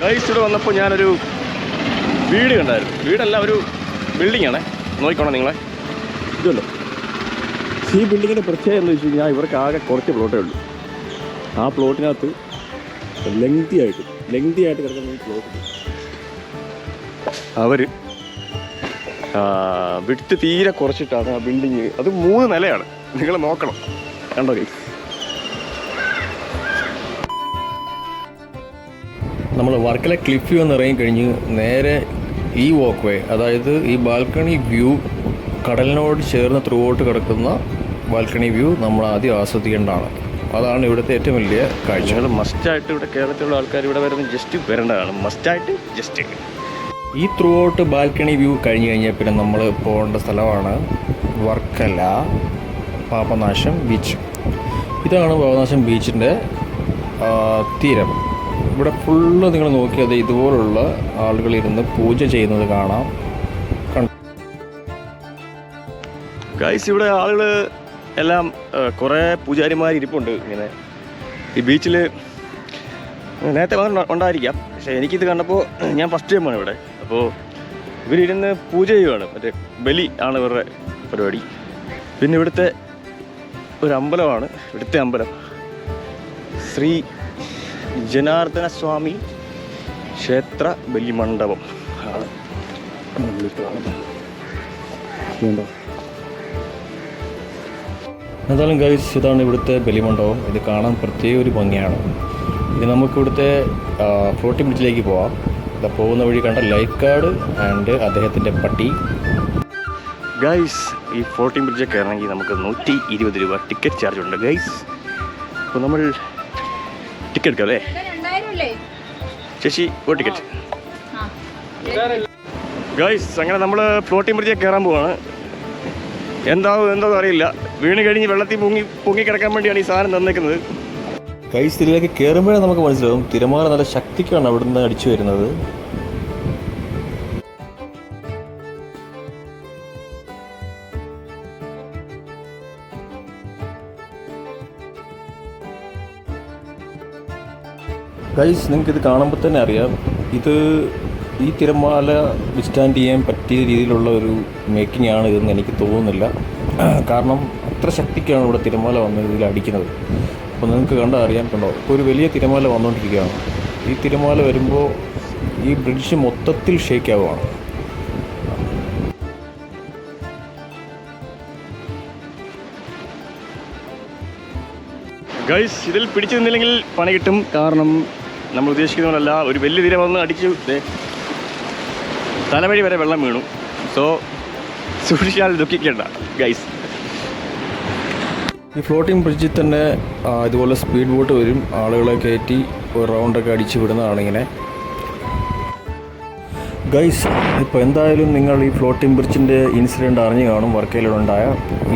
Guys ഇവിടെ വന്നപ്പോൾ ഞാനൊരു വീട് കണ്ടായിരുന്നു. വീടല്ല ഒരു ബിൽഡിംഗ് ആണേ നോക്കിക്കോണം നിങ്ങളെ. ഇതല്ലോ ഈ ബിൽഡിങ്ങിന്റെ പ്രത്യേകത എന്ന് വെച്ച് കഴിഞ്ഞാൽ ഇവർക്ക് ആകെ കുറച്ച് പ്ലോട്ടേ ഉള്ളൂ. ആ പ്ലോട്ടിനകത്ത് ലെങ്തി ആയിട്ട് ലെങ്തി ആയിട്ട് കിടക്കുന്ന പ്ലോട്ട് അവർ വിട്ട് തീരെ കുറച്ചിട്ടാണ് ആ ബിൽഡിങ് അത് മൂന്ന് നിലയാണ്. നിങ്ങൾ നോക്കണം. കണ്ടോ ഗൈസ് നമ്മൾ വർക്കല ക്ലിഫ് വ്യൂ എന്ന് ഇറങ്ങിക്കഴിഞ്ഞ് നേരെ ഈ വാക്ക് വേ അതായത് ഈ ബാൽക്കണി വ്യൂ കടലിനോട് ചേർന്ന് ത്രൂവോട്ട് കിടക്കുന്ന ബാൽക്കണി വ്യൂ നമ്മൾ ആദ്യം ആസ്വദിക്കേണ്ടതാണ്. അതാണ് ഇവിടുത്തെ ഏറ്റവും വലിയ കാഴ്ച. നിങ്ങൾ മസ്റ്റായിട്ട് ഇവിടെ കേരളത്തിലുള്ള ആൾക്കാർ ഇവിടെ വരുന്ന ജസ്റ്റ് വരേണ്ടതാണ് മസ്റ്റായിട്ട് ജസ്റ്റ് ഈ ത്രൂവോട്ട് ബാൽക്കണി വ്യൂ കഴിഞ്ഞ് കഴിഞ്ഞാൽ പിന്നെ നമ്മൾ പോകേണ്ട സ്ഥലമാണ് വർക്കല പാപനാശം ബീച്ച് ഇതാണ് പാപനാശം ബീച്ചിന്റെ തീരം. ഇവിടെ ഫുള്ള് നിങ്ങൾ നോക്കിയത് ഇതുപോലുള്ള ആളുകൾ ഇരുന്ന് പൂജ ചെയ്യുന്നത് കാണാം. ഗൈസ് ഇവിടെ ആളുകൾ എല്ലാം കുറേ പൂജാരിമാർ ഇരിപ്പുണ്ട് ഇങ്ങനെ. ഈ ബീച്ചിൽ നേരത്തെ ഉണ്ടായിരിക്കാം. പക്ഷേ എനിക്കിത് കണ്ടപ്പോൾ ഞാൻ ഫസ്റ്റ് ടൈം ആണ് ഇവിടെ. അപ്പോൾ ഇവരിരുന്ന് പൂജ ചെയ്യുവാണ്. മറ്റേ ബലി ആണ് ഇവരുടെ പരിപാടി. പിന്നെ ഇവിടുത്തെ ഒരു അമ്പലമാണ്. ഇവിടുത്തെ അമ്പലം. ശ്രീ ജനാർദ്ദന സ്വാമി ക്ഷേത്ര ബലിമണ്ഡപം. ആണ്? എന്തായാലും ഗൈസ് ഇതാണ് ഇവിടുത്തെ ബലിമണ്ഡപം. ഇത് കാണാൻ പ്രത്യേക ഒരു ഭംഗിയാണ്. ഇനി നമുക്ക് ഇവിടുത്തെ ഫ്ലോട്ടി ബ്രിഡ്ജിലേക്ക് പോവാം. ഇത് പോകുന്ന വഴി കണ്ട ലൈഫ് ഗാർഡ് ആൻഡ് അദ്ദേഹത്തിന്റെ പട്ടി. ഗൈസ് ഈ ഫോർട്ടി ബ്രിഡ്ജ് കയറണമെങ്കിൽ നമുക്ക് നൂറ്റി ഇരുപത് രൂപ ടിക്കറ്റ് ചാർജ് ഉണ്ട്. ഗൈസ് അപ്പോൾ നമ്മൾ ടിക്കറ്റ് എടുക്കാം അല്ലേ അല്ലേ? ശശി ഒരു ടിക്കറ്റ് ഗൈസ് അങ്ങനെ നമ്മൾ ഫ്ലോട്ടിംഗ് ബ്രിഡ്ജിൽ കയറാൻ പോവാണ്. എന്താവും എന്തോ അറിയില്ല. വീണ് കഴിഞ്ഞ് വെള്ളത്തിൽ പൊങ്ങി പൊങ്ങി കിടക്കാൻ വേണ്ടിയാണ് ഈ സാധനം തന്നേക്കുന്നത്. ഗൈസ് ഇതിലേക്ക് കയറുമ്പോഴേ നമുക്ക് മനസ്സിലാവും. തിരമാല നല്ല ശക്തിക്കാണ് അവിടുന്ന് അടിച്ചു വരുന്നത്. ഗൈസ് നിങ്ങൾക്ക് ഇത് കാണുമ്പോൾ തന്നെ അറിയാം. ഇത് ഈ തിരമാല വിസ്റ്റാൻഡ് ചെയ്യാൻ പറ്റിയ രീതിയിലുള്ള ഒരു മേക്കിംഗ് ആണ് ഇതെന്ന് എനിക്ക് തോന്നുന്നില്ല. കാരണം അത്ര ശക്തിക്കാണ് ഇവിടെ തിരമാല വന്ന് ഇതിൽ അടിക്കുന്നത്. അപ്പോൾ നിങ്ങൾക്ക് കണ്ടാൽ അറിയാൻ കണ്ടോ? ഇപ്പോൾ ഒരു വലിയ തിരമാല വന്നുകൊണ്ടിരിക്കുകയാണ് ഈ തിരമാല വരുമ്പോൾ ഈ ബ്രിഡ്ജ് മൊത്തത്തിൽ ഷേക്ക് ആവുകയാണ്. ഗൈസ് ഇതിൽ പിടിച്ചു നിന്നില്ലെങ്കിൽ പണി കിട്ടും. കാരണം നമ്മൾ ഉദ്ദേശിക്കുന്ന പോലല്ല ഒരു വലിയ തിര വന്ന് അടിച്ചു തലവഴി വരെ വെള്ളം വീണു. സോ സൂക്ഷിച്ചാൽ ദുഃഖിക്കേണ്ട ഗൈസ് ഈ ഫ്ലോട്ടിംഗ് ബ്രിഡ്ജിൽ തന്നെ ഇതുപോലെ സ്പീഡ് ബോട്ട് വരും. ആളുകളെ കയറ്റി ഒരു റൗണ്ടൊക്കെ അടിച്ച് വിടുന്നതാണ് ഇങ്ങനെ ഗൈസ് ഇപ്പോൾ എന്തായാലും നിങ്ങൾ ഈ ഫ്ലോട്ടിംഗ് ബ്രിഡ്ജിന്റെ ഇൻസിഡന്റ് അറിഞ്ഞു കാണും വർക്കയിലുണ്ടായ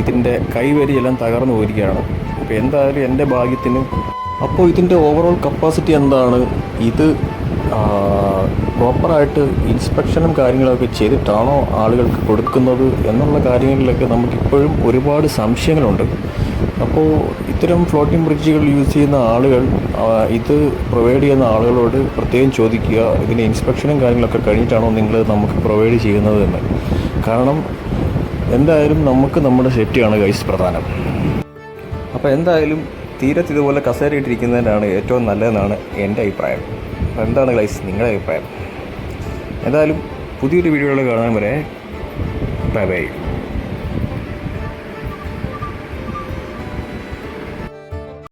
ഇതിന്റെ കൈവരിയെല്ലാം തകർന്നു പോയിരിക്കുകയാണ്. അപ്പോൾ എന്തായാലും എന്റെ ഭാഗ്യത്തിന് അപ്പോൾ ഇതിന്റെ ഓവറോൾ കപ്പാസിറ്റി എന്താണ്? ഇത് പ്രോപ്പറായിട്ട് ഇൻസ്പെക്ഷനും കാര്യങ്ങളൊക്കെ ചെയ്തിട്ടാണോ ആളുകൾക്ക് കൊടുക്കുന്നത് എന്നുള്ള കാര്യങ്ങളിലൊക്കെ നമുക്കിപ്പോഴും ഒരുപാട് സംശയങ്ങളുണ്ട്. അപ്പോൾ ഇത്തരം ഫ്ലോട്ടിംഗ് ബ്രിഡ്ജുകൾ യൂസ് ചെയ്യുന്ന ആളുകൾ ഇത് പ്രൊവൈഡ് ചെയ്യുന്ന ആളുകളോട് പ്രത്യേകം ചോദിക്കുക ഇതിന്റെ ഇൻസ്പെക്ഷനും കാര്യങ്ങളൊക്കെ കഴിഞ്ഞിട്ടാണോ നിങ്ങൾ നമുക്ക് പ്രൊവൈഡ് ചെയ്യുന്നത് എന്ന്. കാരണം എന്തായാലും നമുക്ക് നമ്മുടെ സേഫ്റ്റിയാണ് ഗൈസ് പ്രധാനം. അപ്പോൾ എന്തായാലും തീരത്ത് ഇതുപോലെ കസേര ഇട്ടിരിക്കുന്നതിനാണ് ഏറ്റവും നല്ലതെന്നാണ് എന്റെ അഭിപ്രായം. എന്താണ് ഗൈസ് നിങ്ങളുടെ അഭിപ്രായം? എന്തായാലും പുതിയൊരു വീഡിയോകൾ കാണാൻ വരെ ബൈ ബൈ.